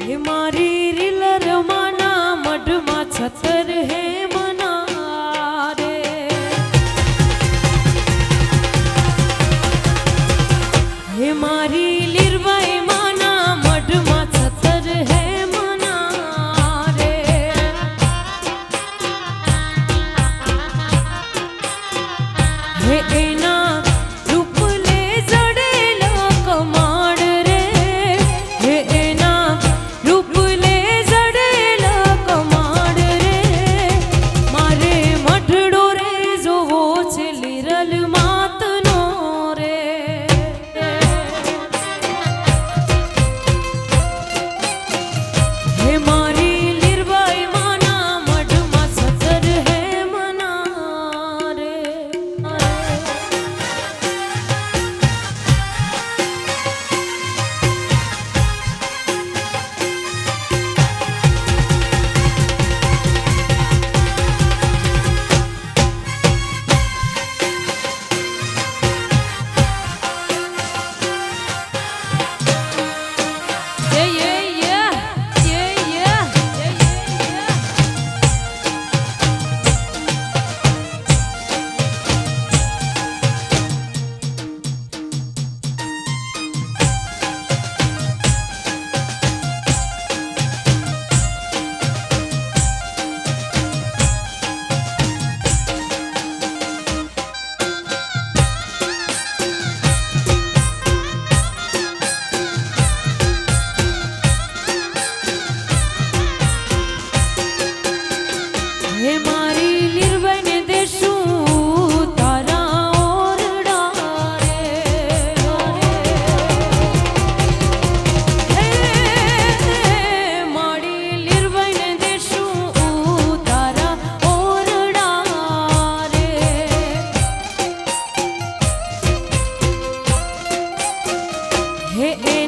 હે મારી રીલ રમાના મઢમાં છતર હે Hey.